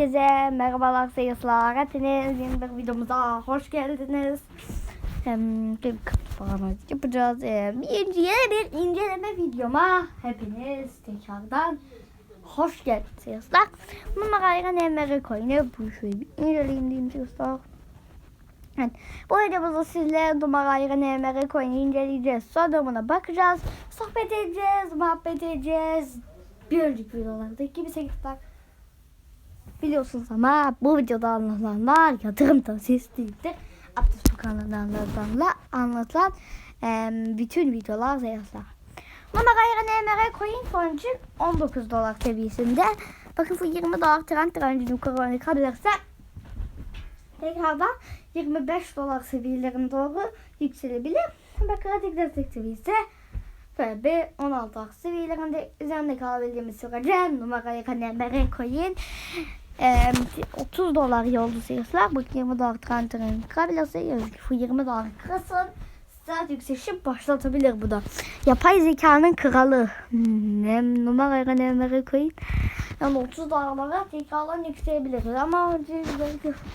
Herkese merhabalar seyirciler. Hepiniz yeni bir videomuza hoş geldiniz. Hem bir kapanış yapacağız. Bir ince, yeni bir inceleme videoma hepiniz tekrardan hoş geldiniz seyirciler. Numarayla nemere koyunu bu şöyle bir inceleyeyim diyeyim seyirciler. Evet, bu videomuzda sizle numarayla nemere koyunu inceleyeceğiz. Sonra bakacağız. Sohbet edeceğiz, muhabbet edeceğiz. Bir önceki videolardaki gibi seyirciler. Biliyorsunuz ama bu videoda anlatılanlar yatırım tavsiyesi değildir. Abdest kanalında anlatılanlar, anlatılan em, bütün videolar zayıflar. Numarayı NMR coin sonucu 19 dolar seviyesinde. Bakın bu 20 dolar trend trendini yukarı kalırsa tekrardan 25 dolar seviyelerine doğru yükselebilir. Bakın hadi destek seviyesi ve bir 16 seviyelerinde üzerinde kalabildiğimiz sürece numarayı NMR coin ee, 30 dolar yoldu seyirciler. Bu 20 dolar trendinin kabilesi. Bu 20 dolar kırılsın. Saat yükselişi başlatabilir bu da. Yapay zekanın kralı. Ne numaraya nemere koyun. Yani 30 dolarlara tekrardan yükselebilir. Ama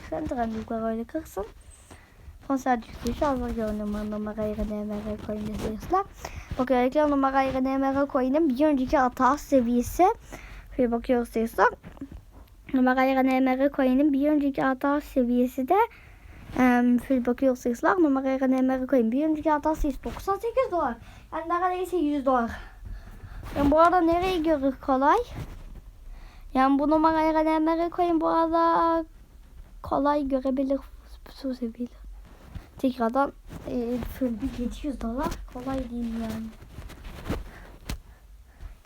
sen trend yukarı öyle kırsın. Son saat yükselişi hazır görünüyor numaraya nemere koyun seyirciler. Bakın özellikle numaraya nemere koyunun bir önceki hata seviyesi. Şöyle bakıyoruz seyirciler. Numaraya NMR coin'in bir önceki hata seviyesi de um, şöyle bakıyorsunuz numaraya NMR coin bir önceki hata seviyesi 98 dolar. Yani neredeyse 100 dolar. Yani bu arada nereye göre kolay? Yani bu numaraya NMR coin bu arada kolay görebilir seviyeleri. Tekrardan e, şöyle bir 700 dolar kolay değil yani.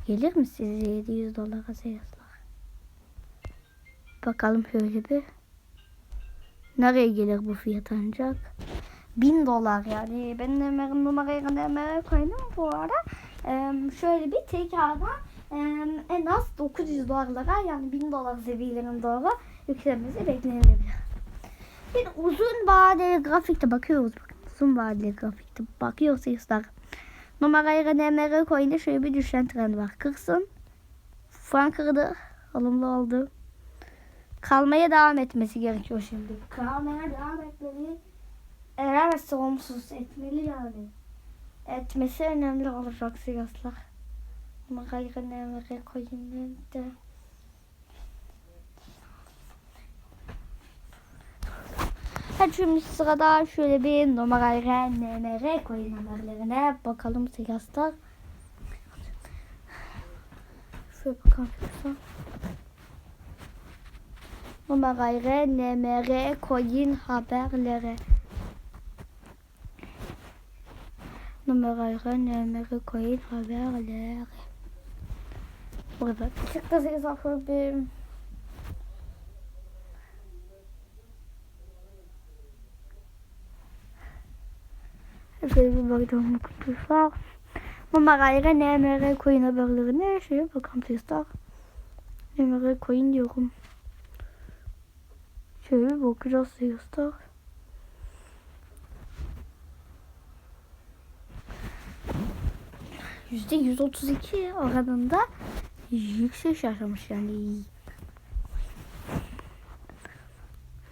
Gelir mi size 700 dolara sayıslar? Bakalım şöyle bir. Nereye gelir bu fiyat ancak? 1000 dolar yani. Ben de numarayı NMR koydum bu arada. Ee, şöyle bir tekrardan en az 900 dolarlara yani 1000 dolar seviyelerine doğru yükselmesi beklenilebilir. Bir uzun vadeli grafikte bakıyoruz. Bakın, uzun vadeli grafikte bakıyoruz sizler. Numarayı NMR koyunca şöyle bir düşen trend var. Kırsın. Frank kırdı. Alımlı oldu kalmaya devam etmesi gerekiyor şimdi. Kalmaya devam etmeli. Edemezse olumsuz etmeli yani. Etmesi önemli olacak siyaslar. Ama gayrı nemere koyun de. Şimdi sırada şöyle bir numarayla nemere koyun haberlerine bakalım siyaslar. Şöyle bakalım. Numarayla NMR coin haberleri. Numarayla NMR coin haberleri. Burada çıktı size saklı bir Şöyle bir bakalım kutular. Numarayla NMR coin haberlerine şöyle bakalım sizler. NMR coin diyorum. Şöyle bakacağız sıyıslar. Yüzde 132 oranında yükseliş yaşamış yani.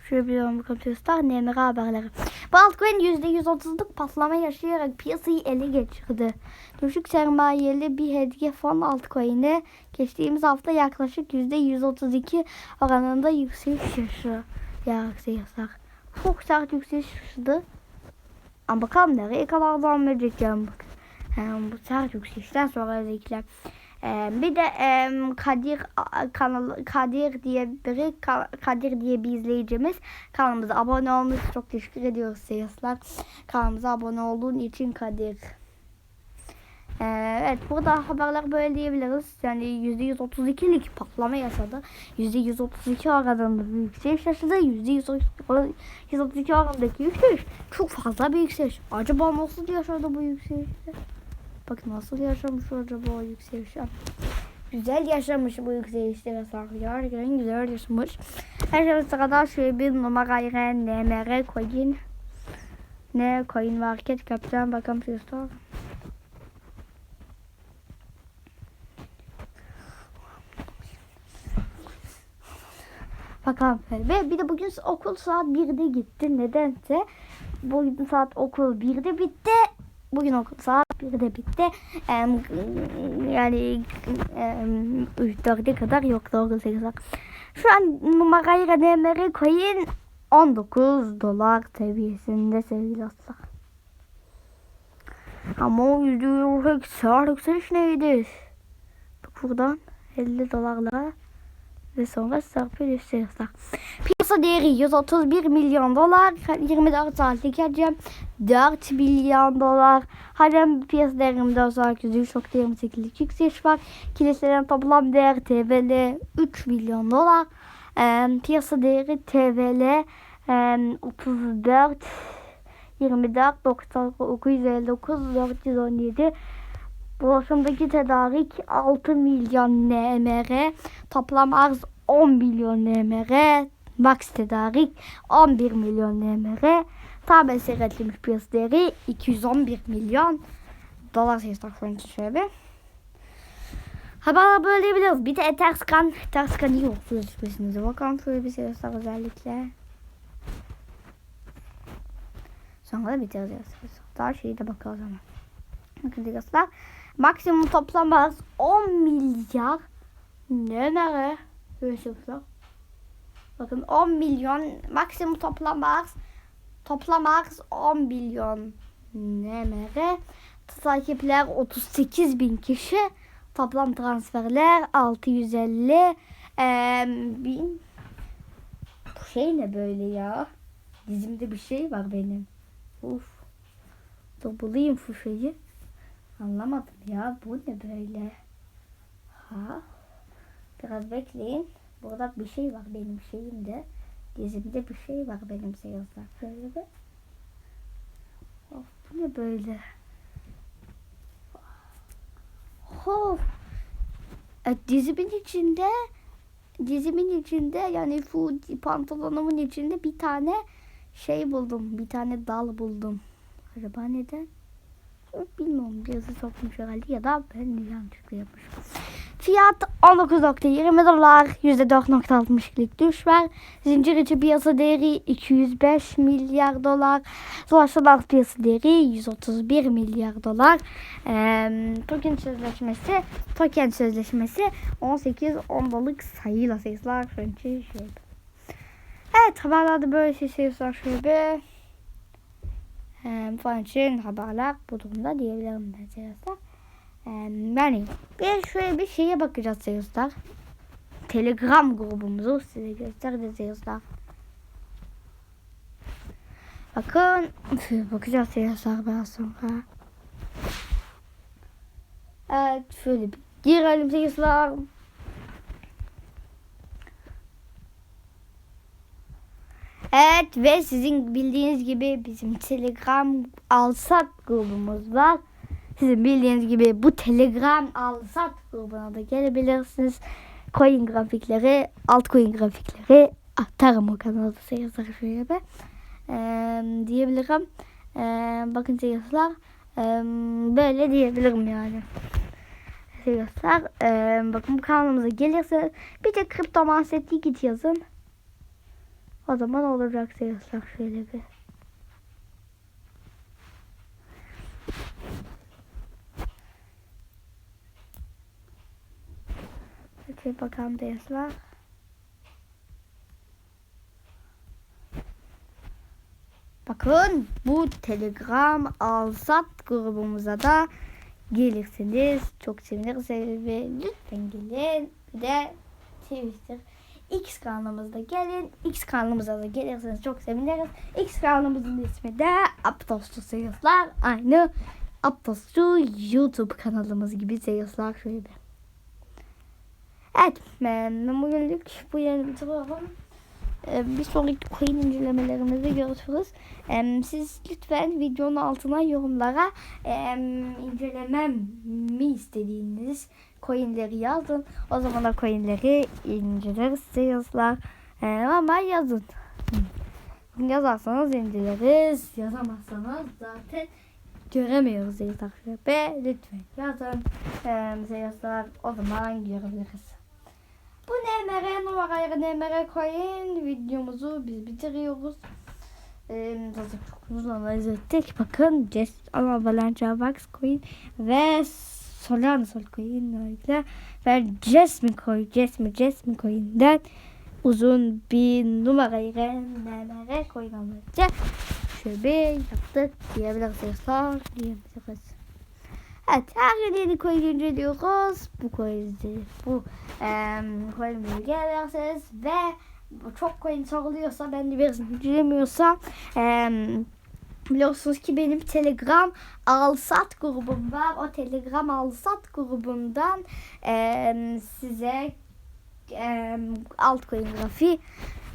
Şöyle bir bakalım sıyıslar. NMR haberleri. Bu altcoin %130'luk patlama yaşayarak piyasayı ele geçirdi. Düşük sermayeli bir hediye fon altcoin'i geçtiğimiz hafta yaklaşık %132 oranında yükseliş yaşıyor yağsı yasak. Çok sert yükseliş yaşadı. Ama bakalım nereye kadar devam edecek yani. Yani bu sert yükselişten sonra özellikle. Ee, bir de e, Kadir kanalı Kadir diye biri Kadir diye bir izleyicimiz kanalımıza abone olmuş. Çok teşekkür ediyoruz seyirciler. Kanalımıza abone olduğun için Kadir. Ee, evet burada haberler böyle diyebiliriz. Yani %132'lik patlama yaşadı. %132 oranında bir yükseliş yaşadı. %132 oranındaki yükseliş çok fazla bir yükseliş. Acaba nasıl yaşadı bu yükselişi? Bakın nasıl yaşamış acaba o yükselişi? Güzel yaşamış bu yükselişleri saklıyor. Gerçekten güzel yaşamış. Her şey sırada şöyle bir numarayla NMR coin. Ne coin market kapacağım bakalım şu Bakalım şöyle. Bir de bugün okul saat 1'de gitti. Nedense bugün saat okul 1'de bitti. Bugün okul saat 1'de bitti. Yani em, 4'e kadar yoktu okul 8'e. Şu an numarayı kademleri koyun 19 dolar seviyesinde sevgili dostlar. Ama o yüksel yükseliş neydi? Bak buradan 50 dolarlara ve sonra sarfı gösteriyorlar. Piyasa değeri 131 milyon dolar. 24 saatlik hacim 4 milyon dolar. Hacim piyasa değerinde olarak %3.28'lik yükseliş var. Kiliselerin toplam değer TVL 3 milyon dolar. Ee, piyasa değeri TVL e, 34 24 959 417 Borsumdaki tedarik 6 milyon NMR, toplam arz 10 milyon NMR, max tedarik 11 milyon NMR, tabi seyretilmiş piyasa değeri 211 milyon dolar Francis şöyle. Haberler böyle biliyoruz. Bir de Eterskan, Eterskan iyi olsun sözleşmesinize bakalım şöyle bir sayısı özellikle. Sonra da bitireceğiz. Daha şeyi de bakalım. Bakın arkadaşlar. Maksimum toplam arz 10 milyar. Ne nere? Görüşürüzler. Bakın 10 milyon. Maksimum toplam arz. Toplam arz 10 milyon. Ne nere? Takipler 38 bin kişi. Toplam transferler 650 ee, bin. Bu şey ne böyle ya? Dizimde bir şey var benim. Uf. Dur bulayım şu şeyi. Anlamadım ya. Bu ne böyle? Ha? Biraz bekleyin. Burada bir şey var benim şeyimde. Dizimde bir şey var benim seyirciler. Şöyle bir. Of bu ne böyle? Of. E, dizimin içinde dizimin içinde yani şu pantolonumun içinde bir tane şey buldum. Bir tane dal buldum. Acaba neden? Bilmiyorum yazı sokmuş herhalde ya da ben yanlışlıkla yapmışım. Fiyat 19.20 dolar %4.62'lik düş var. Zincir içi piyasa değeri 205 milyar dolar. Dolaşılan piyasa değeri 131 milyar dolar. Ee, token sözleşmesi token sözleşmesi 18 ondalık sayıyla sayılar. Şöyle şey. Evet haberlerde böyle şey sayılar şöyle falan için haberler bu durumda diyebilirim ben sayıslar. Yani bir şöyle bir şeye bakacağız sayıslar. Telegram grubumuzu size göstereceğiz sayıslar. Bakın bakacağız sayıslar biraz sonra. Evet şöyle bir girelim sayıslar. Evet ve sizin bildiğiniz gibi bizim Telegram Alsat grubumuz var. Sizin bildiğiniz gibi bu Telegram Alsat grubuna da gelebilirsiniz. Coin grafikleri, altcoin grafikleri atarım o kanalda seyirciler şöyle. Ee, diyebilirim. Ee, bakın seyirciler. Ee, böyle diyebilirim yani. Seyirciler. Ee, bakın bu kanalımıza gelirseniz bir de kripto manset git yazın. O zaman olacak sayıslar şöyle bir. Peki bakalım sayıslar. Bakın bu Telegram Alsat grubumuza da gelirsiniz. Çok seviniriz lütfen gelin. Bir de Twitter X kanalımızda gelin. X kanalımıza da gelirseniz çok seviniriz. X kanalımızın ismi de Aptosçu Seyirciler. Aynı Aptosçu YouTube kanalımız gibi seyirciler şöyle. Evet ben bugünlük bu yeni bitiriyorum. Bir sonraki coin incelemelerimizi görüşürüz. Siz lütfen videonun altına yorumlara incelemem mi istediğiniz coinleri yazın. O zaman da coinleri inceleriz sayıslar. Ama yazın. Yazarsanız inceleriz. Yazamazsanız zaten göremiyoruz sayıslar. Ve lütfen yazın. Sayıslar o zaman görebiliriz. Bu NMR numarayı NMR koyun. Videomuzu biz bitiriyoruz. Ee, çok uzun analiz ettik. Bakın Jess ama Valencia Vax koyun ve Solana Sol öyle. Ve Jasmine koy, Jasmine, Jasmine koyundan uzun bir numarayı koyun anlatacak. Şöyle yaptık diyebiliriz. Diyebiliriz. Evet her gün yeni koyun inceliyoruz. Bu koyun bu e, koyun bilgi ederseniz ve bu çok koyun soruluyorsa ben de birisini incelemiyorsa e, biliyorsunuz ki benim Telegram Alsat grubum var. O Telegram Alsat grubundan e, size e, altcoin grafiği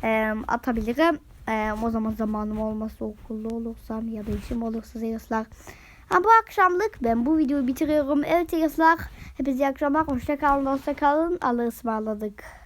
e, atabilirim. E, o zaman zamanım olmazsa okulda olursam ya da işim olursa yazlar. Ha, bu akşamlık ben bu videoyu bitiriyorum. Evet yazlar. Hepinize iyi akşamlar. Hoşça kalın. Hoşça kalın. Allah'a ısmarladık.